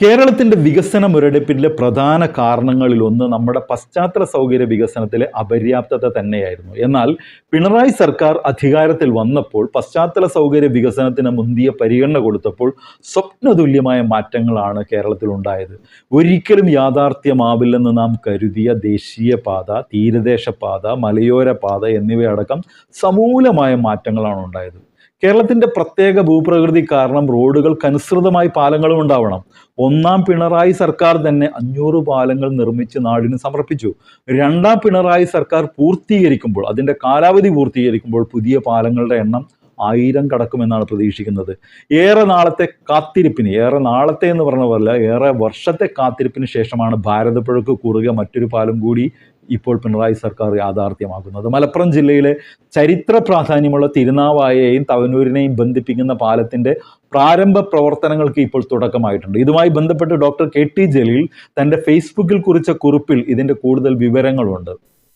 കേരളത്തിന്റെ വികസന മുരടിപ്പിന്റെ പ്രധാന കാരണങ്ങളിൽ ഒന്ന് നമ്മുടെ പശ്ചാത്തല സൗകര്യ വികസനത്തിലെ അപര്യാപ്തത തന്നെയായിരുന്നു. എന്നാൽ പിണറായി സർക്കാർ അധികാരത്തിൽ വന്നപ്പോൾ പശ്ചാത്തല സൗകര്യ വികസനത്തിന് മുന്തിയ പരിഗണന കൊടുത്തപ്പോൾ സ്വപ്നതുല്യമായ മാറ്റങ്ങളാണ് കേരളത്തിൽ ഉണ്ടായത് ഒരിക്കലും യാഥാർത്ഥ്യമാവില്ലെന്ന് നാം കരുതിയ ദേശീയപാത തീരദേശ പാത മലയോര പാത എന്നിവയടക്കം സമൂലമായ മാറ്റങ്ങളാണ് ഉണ്ടായത്. കേരളത്തിന്റെ പ്രത്യേക ഭൂപ്രകൃതി കാരണം റോഡുകൾക്കനുസൃതമായി പാലങ്ങളും ഉണ്ടാവണം. ഒന്നാം പിണറായി സർക്കാർ തന്നെ അഞ്ഞൂറ് പാലങ്ങൾ നിർമ്മിച്ച് നാടിന് സമർപ്പിച്ചു. രണ്ടാം പിണറായി സർക്കാർ പൂർത്തീകരിക്കുമ്പോൾ അതിന്റെ കാലാവധി പൂർത്തീകരിക്കുമ്പോൾ പുതിയ പാലങ്ങളുടെ എണ്ണം ആയിരം കടക്കുമെന്നാണ് പ്രതീക്ഷിക്കുന്നത്. ഏറെ നാളത്തെ കാത്തിരിപ്പിന് ഏറെ നാളത്തെ എന്ന് പറഞ്ഞ പോലെ ഏറെ വർഷത്തെ കാത്തിരിപ്പിന് ശേഷമാണ് ഭാരതപ്പുഴക്ക് കുറുകെ മറ്റൊരു പാലം കൂടി ഇപ്പോൾ പിണറായി സർക്കാർ യാഥാർത്ഥ്യമാക്കുന്നത്. മലപ്പുറം ജില്ലയിലെ ചരിത്ര പ്രാധാന്യമുള്ള തിരുനാവായയെയും തവനൂരിനെയും ബന്ധിപ്പിക്കുന്ന പാലത്തിന്റെ പ്രാരംഭ പ്രവർത്തനങ്ങൾക്ക് ഇപ്പോൾ തുടക്കമായിട്ടുണ്ട്. ഇതുമായി ബന്ധപ്പെട്ട് ഡോക്ടർ കെ ടി ജലീൽ തന്റെ ഫേസ്ബുക്കിൽ കുറിച്ച കുറിപ്പിൽ ഇതിന്റെ കൂടുതൽ വിവരങ്ങളുണ്ട്.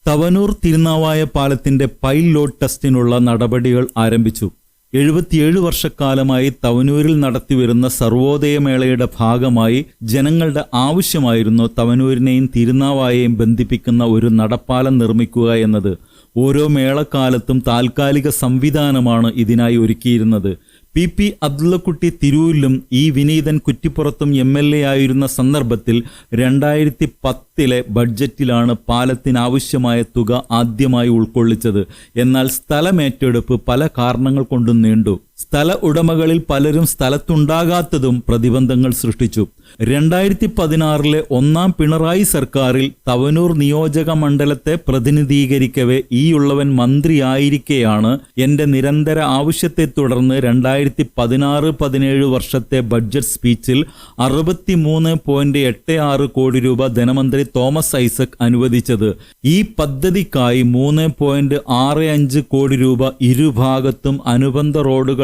തവനൂർ തിരുനാവായ പാലത്തിന്റെ പൈൽ ലോഡ് ടെസ്റ്റിനുള്ള നടപടികൾ ആരംഭിച്ചു. എഴുപത്തിയേഴ് വർഷക്കാലമായി തവനൂരിൽ നടത്തിവരുന്ന സർവോദയമേളയുടെ ഭാഗമായി ജനങ്ങളുടെ ആവശ്യമായിരുന്നു തവനൂരിനെയും തിരുനാവായെയും ബന്ധിപ്പിക്കുന്ന ഒരു നടപ്പാലം നിർമ്മിക്കുക എന്നത്. ഓരോ മേളക്കാലത്തും താൽക്കാലിക സംവിധാനമാണ് ഇതിനായി ഒരുക്കിയിരുന്നത്. പി പി അബ്ദുള്ളക്കുട്ടി തിരൂരിലും ഇ വിനീതൻ കുറ്റിപ്പുറത്തും എം എൽ എ ആയിരുന്ന സന്ദർഭത്തിൽ രണ്ടായിരത്തി പത്തിലെ ബഡ്ജറ്റിലാണ് പാലത്തിനാവശ്യമായ തുക ആദ്യമായി ഉൾക്കൊള്ളിച്ചത്. എന്നാൽ സ്ഥലമേറ്റെടുപ്പ് പല കാരണങ്ങൾ കൊണ്ടും നീണ്ടു. സ്ഥല ഉടമകളിൽ പലരും സ്ഥലത്തുണ്ടാകാത്തതും പ്രതിബന്ധങ്ങൾ സൃഷ്ടിച്ചു. രണ്ടായിരത്തി പതിനാറിലെ ഒന്നാം പിണറായി സർക്കാരിൽ തവനൂർ നിയോജക മണ്ഡലത്തെ പ്രതിനിധീകരിക്കവെ ഈയുള്ളവൻ മന്ത്രിയായിരിക്കെയാണ് എന്റെ നിരന്തര ആവശ്യത്തെ തുടർന്ന് രണ്ടായിരത്തി പതിനാറ് പതിനേഴ് വർഷത്തെ ബഡ്ജറ്റ് സ്പീച്ചിൽ അറുപത്തിമൂന്ന് പോയിന്റ് എട്ട് ആറ് കോടി രൂപ ധനമന്ത്രി തോമസ് ഐസക് അനുവദിച്ചത്. ഈ പദ്ധതിക്കായി മൂന്ന് പോയിന്റ് ആറ് അഞ്ച് കോടി രൂപ ഇരുഭാഗത്തും അനുബന്ധ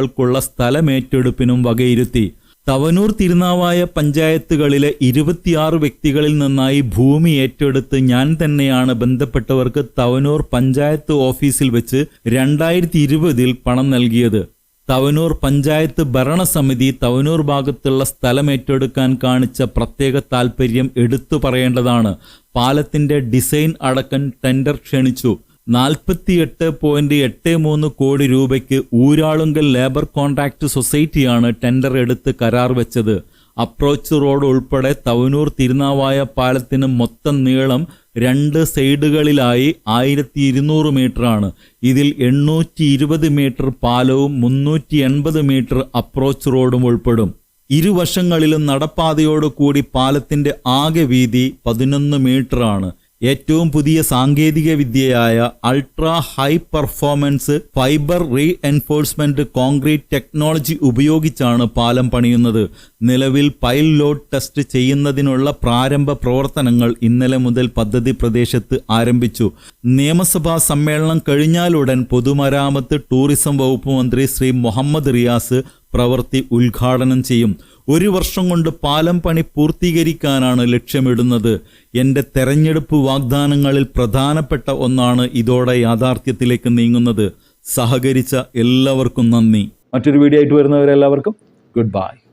റോഡുകൾക്കുള്ള സ്ഥലമേറ്റെടുപ്പിനും വകയിരുത്തി. തവനൂർ തിരുനാവായ പഞ്ചായത്തുകളിലെ ഇരുപത്തിയാറ് വ്യക്തികളിൽ നിന്നായി ഭൂമി ഏറ്റെടുത്ത് ഞാൻ തന്നെയാണ് ബന്ധപ്പെട്ടവർക്ക് തവനൂർ പഞ്ചായത്ത് ഓഫീസിൽ വെച്ച് രണ്ടായിരത്തി ഇരുപതിൽ പണം നൽകിയത്. തവനൂർ പഞ്ചായത്ത് ഭരണസമിതി തവനൂർ ഭാഗത്തുള്ള സ്ഥലം ഏറ്റെടുക്കാൻ കാണിച്ച പ്രത്യേക താൽപ്പര്യം എടുത്തു പറയേണ്ടതാണ്. പാലത്തിന്റെ ഡിസൈൻ അടക്കം ടെൻഡർ ക്ഷണിച്ചു. നാൽപ്പത്തിയെട്ട് പോയിന്റ് എട്ട് മൂന്ന് കോടി രൂപയ്ക്ക് ഊരാളുങ്കൽ ലേബർ കോൺട്രാക്ട് സൊസൈറ്റിയാണ് ടെൻഡർ എടുത്ത് കരാർ വെച്ചത്. അപ്രോച്ച് റോഡ് ഉൾപ്പെടെ തവനൂർ തിരുനാവായ പാലത്തിന് മൊത്തം നീളം രണ്ട് സൈഡുകളിലായി ആയിരത്തി ഇരുന്നൂറ് മീറ്ററാണ്. ഇതിൽ എണ്ണൂറ്റി ഇരുപത് മീറ്റർ പാലവും മുന്നൂറ്റി എൺപത് മീറ്റർ അപ്രോച്ച് റോഡും ഉൾപ്പെടും. ഇരുവശങ്ങളിലും നടപ്പാതയോട് കൂടി പാലത്തിന്റെ ആകെ വീതി പതിനൊന്ന് മീറ്ററാണ്. ഏറ്റവും പുതിയ സാങ്കേതിക വിദ്യയായ ultra high performance fibre reinforcement concrete technology ഉപയോഗിച്ചാണ് പാലം പണിയുന്നത്. നിലവിൽ പൈൽ ലോഡ് ടെസ്റ്റ് ചെയ്യുന്നതിനുള്ള പ്രാരംഭ പ്രവർത്തനങ്ങൾ ഇന്നലെ മുതൽ പദ്ധതി പ്രദേശത്ത് ആരംഭിച്ചു. നിയമസഭാ സമ്മേളനം കഴിഞ്ഞാലുടൻ പൊതുമരാമത്ത് ടൂറിസം വകുപ്പ് മന്ത്രി ശ്രീ മുഹമ്മദ് റിയാസ് പ്രവൃത്തി ഉദ്ഘാടനം ചെയ്യും. ഒരു വർഷം കൊണ്ട് പാലം പണി പൂർത്തീകരിക്കാനാണ് ലക്ഷ്യമിടുന്നത്. എന്റെ തെരഞ്ഞെടുപ്പ് വാഗ്ദാനങ്ങളിൽ പ്രധാനപ്പെട്ട ഒന്നാണ് ഇതോടെ യാഥാർത്ഥ്യത്തിലേക്ക് നീങ്ങുന്നത്. സഹകരിച്ച എല്ലാവർക്കും നന്ദി. മറ്റൊരു വീഡിയോ ആയിട്ട് വരുന്നവരെല്ലാവർക്കും ഗുഡ് ബൈ.